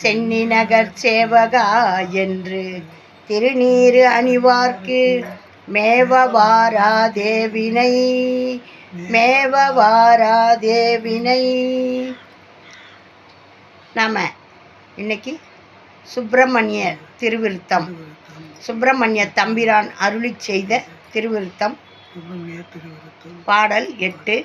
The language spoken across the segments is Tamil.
சென்னி நகர் சேவகா என்று திருநீறு அணிவார்க்கு. மேவவாரா தேவினை மேவவாரா தேவினை நாம இன்னைக்கு சுப்பிரமணிய திருவிருத்தம். சுப்பிரமணிய தம்பிரான் அருளி செய்த திருவிருத்தம். பாடல் எட்டு.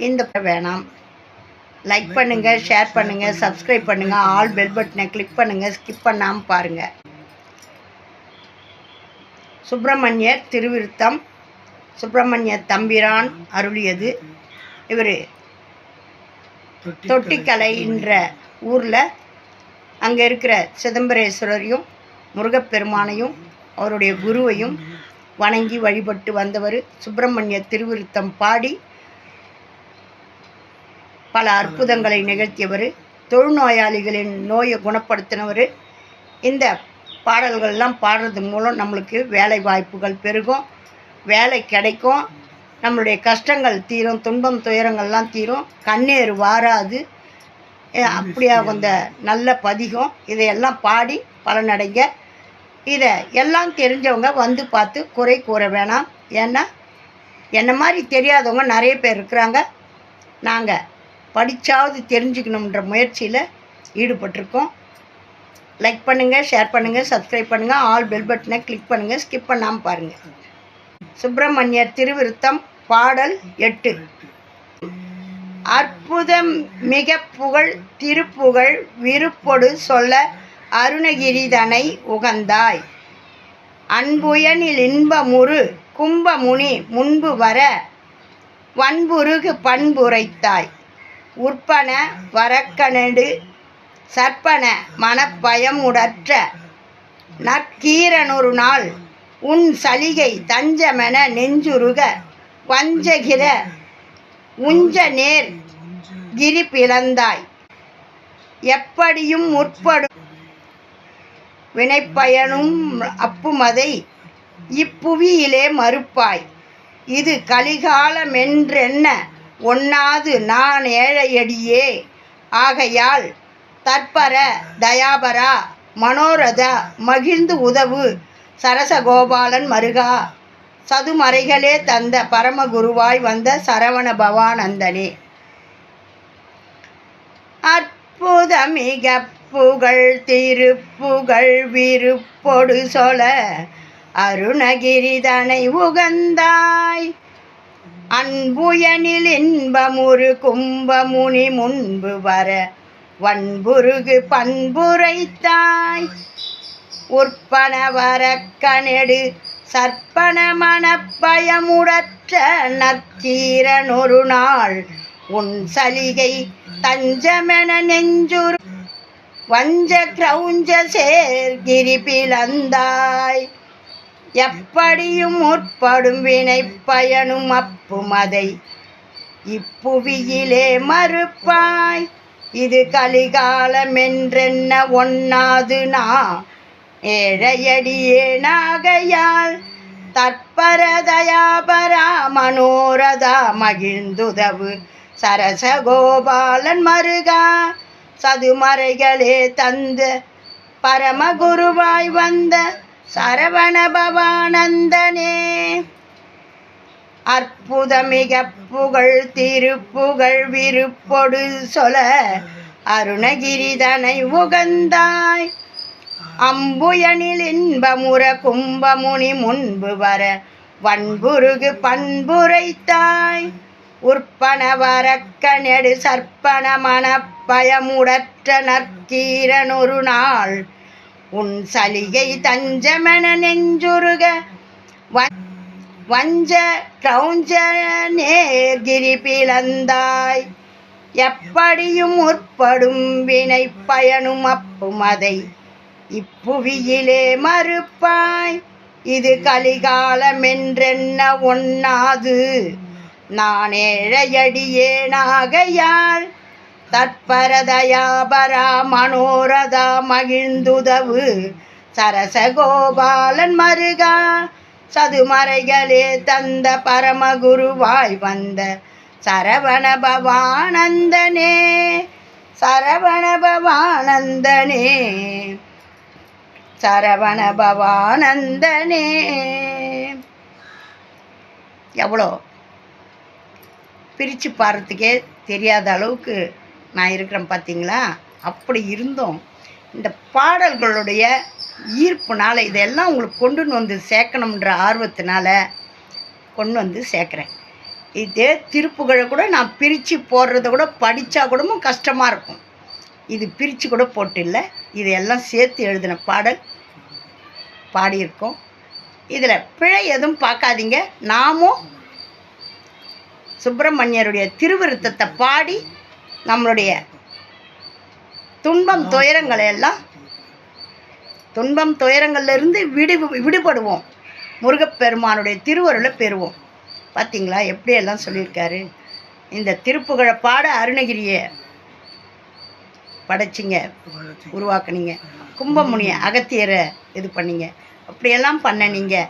இந்த வேணாம். லைக் பண்ணுங்க ஷேர் பண்ணுங்க சப்ஸ்கிரைப் பண்ணுங்க ஆல் பெல் பட்டனை கிளிக் பண்ணுங்க ஸ்கிப் பண்ணாமல் பாருங்க. சுப்பிரமணியர் திருவிருத்தம் சுப்பிரமணிய தம்பிரான் அருளியது. இவர் தொட்டிக்கலைன்ற ஊரில் அங்கே இருக்கிற சிதம்பரேஸ்வரரையும் முருகப்பெருமானையும் அவருடைய குருவையும் வணங்கி வழிபட்டு வந்தவர் சுப்பிரமணிய திருவிருத்தம் பாடி பல அற்புதங்களை நிகழ்த்தியவர் தொழுநோயாளிகளின் நோயை குணப்படுத்தினவர். இந்த பாடல்கள்லாம் பாடுறது மூலம் நம்மளுக்கு வேலை வாய்ப்புகள் பெருகும் வேலை கிடைக்கும் நம்மளுடைய கஷ்டங்கள் தீரும் துன்பம் துயரங்கள்லாம் தீரும் கண்ணீர் வாராது. அப்படியா அந்த நல்ல பதிகம். இதையெல்லாம் பாடி பலனடைங்க. இதை எல்லாம் தெரிஞ்சவங்க வந்து பார்த்து குறை கூற வேணாம். ஏன்னா என்ன மாதிரி தெரியாதவங்க நிறைய பேர் இருக்கிறாங்க. நாங்கள் படித்தாவது தெரிஞ்சுக்கணுன்ற முயற்சியில் ஈடுபட்டிருக்கோம். லைக் பண்ணுங்கள் ஷேர் பண்ணுங்கள் சப்ஸ்கிரைப் பண்ணுங்கள் ஆல் பெல் பட்டனை கிளிக் பண்ணுங்கள் ஸ்கிப் பண்ணாமல் பாருங்கள் சுப்பிரமணியர் திருவிருத்தம் பாடல் எட்டு. அற்புதம் மிக புகழ் திருப்புகழ் விருப்பொடு சொல்ல அருணகிரிதனை உகந்தாய். அன்புயனில் இன்பமுறு கும்பமுனி முன்பு வர வன்புருகு பண்புரைத்தாய். உற்பன வரக்கனடு சற்பன மனப்பயமுடற்ற நற்கீரனொரு நாள் உன் சலிகை தஞ்சமென நெஞ்சுருக வஞ்சகிர உஞ்ச நேர் கிரி பிளந்தாய் எப்படியும் முற்படும் வினைப்பயனும் அப்புமதை இப்புவியிலே மறுப்பாய். இது கலிகாலமென்றென்ன ஒண்ணாது நான் ஏழையடியே. ஆகையால் தற்பர தயாபரா மனோரதா மகிழ்ந்து உதவு சரசகோபாலன் மருகா. சதுமறைகளே தந்த பரமகுருவாய் வந்த சரவண பவானந்தனே. அற்புதமிக புகழ் திருப்புகழ் விருப்பொடு சொல அருணகிரிதனை உகந்தாய். அன்புயனில் இன்பமுறு கும்பமுனி முன்பு வர. வன்புருகு பண்புரைத்தாய். உற்பன வரக்கனெடு சற்பன மனப்பயமுடற்ற நற்கீரனொரு நாள் உன் சலிகை தஞ்சமென நெஞ்சுரு வஞ்ச கிரௌஞ்ச சேர்கிரி பிளந்தாய் எப்படியும் முற்படும் வினை பயனும் அப்புமதை இப்புவியிலே மறுப்பாய் இது கலிகாலமென்றென்ன ஒண்ணாது நான் ஏழையடியே நாகையால் தற்பரதயாபரா மனோரதா மகிழ்ந்துதவு. சரசகோபாலன் மருகா சதுமறைகளே தந்த பரமகுருவாய் வந்த சரவணபவானந்தனே அற்புதமிக புகழ் திருப்புகழ் விருப்பொடு சொல அருணகிரிதனை உகந்தாய். அம்புயனில் இன்பமுற கும்பமுனி முன்பு வர வன்புருகு பண்புரைத்தாய். உற்பன வரக்க நெடு சற்பன மனப்பயமுடற்ற நற்கீரனொரு நாள் உன் சலிகை தஞ்சமென நெஞ்சுருக. வஞ்ச கிரௌஞ்ச நேர்கிரி பிளந்தாய். எப்படியும் முற்படும் வினை பயனும் அப்பும் அதை இப்புவியிலே மறுப்பாய். இது கலிகாலமென்றென்ன ஒண்ணாது? நான் ஏழையடியேனாகையால் தற்பரதயாபரா மனோரதா மகிழ்ந்துதவு. சரசகோபாலன் மருகா. சதுமறைகளே தந்த பரமகுருவாய் வந்த சரவண பவானந்தனே. சரவண பவானந்தனே. சரவண பவானந்தனே. எவ்வளோ? பிரித்து பாடுறதுக்கே தெரியாத அளவுக்கு நான் இருக்கிறேன் பார்த்தீங்களா? அப்படி இருந்தோம். இந்த பாடல்களுடைய ஈர்ப்புனால் இதெல்லாம் உங்களுக்கு கொண்டுன்னு வந்து சேர்க்கணுன்ற ஆர்வத்தினால கொண்டு வந்து சேர்க்குறேன். இதே திருப்புகளை கூட நான் பிரித்து போடுறத கூட படித்தா கூடவும் கஷ்டமாக இருக்கும். இது பிரித்து கூட போட்டு இல்லை இதையெல்லாம் சேர்த்து எழுதின பாடல் பாடியிருக்கோம். இதில் பிழை எதுவும் பார்க்காதீங்க. நாமும் சுப்பிரமணியருடைய திருவிருத்தத்தை பாடி நம்மளுடைய துன்பம் துயரங்களை எல்லாம் துன்பம் துயரங்கள்லேருந்து விடு விடுபடுவோம். முருகப்பெருமானுடைய திருவருளை பெறுவோம். பார்த்தீங்களா எப்படியெல்லாம் சொல்லியிருக்காரு? இந்த திருப்புகழை பாட அருணகிரியை படைச்சிங்க உருவாக்குனீங்க. கும்பமுனிய அகத்தியரை இது பண்ணீங்க. அப்படியெல்லாம் பண்ண நீங்கள்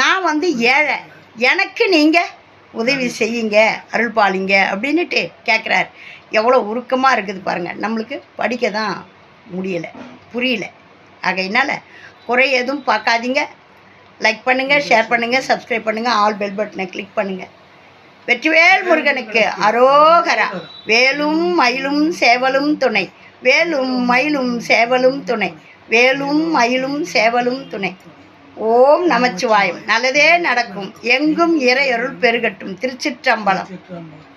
நான் வந்து ஏழை. எனக்கு நீங்கள் உதவி செய்யுங்க அருள் பாலிங்க அப்படின்னுட்டு கேட்குறாரு எவ்வளோ உருக்கமாக இருக்குது பாருங்கள் நம்மளுக்கு படிக்க தான் முடியலை புரியல. ஆகையினால குறை எதுவும் பார்க்காதீங்க லைக் பண்ணுங்கள் ஷேர் பண்ணுங்கள் சப்ஸ்கிரைப் பண்ணுங்கள் ஆல் பெல் பட்டனை கிளிக் பண்ணுங்கள் வெற்றிவேல் முருகனுக்கு அரோகரா. வேலும் மயிலும் சேவலும் துணை. வேலும் மயிலும் சேவலும் துணை. வேலும் மயிலும் சேவலும் துணை. ஓம் நமச்சிவாயம். நல்லதே நடக்கும். எங்கும் இறையருள் பெருகட்டும். திருச்சிற்றம்பலம். சிற்றம்பலம்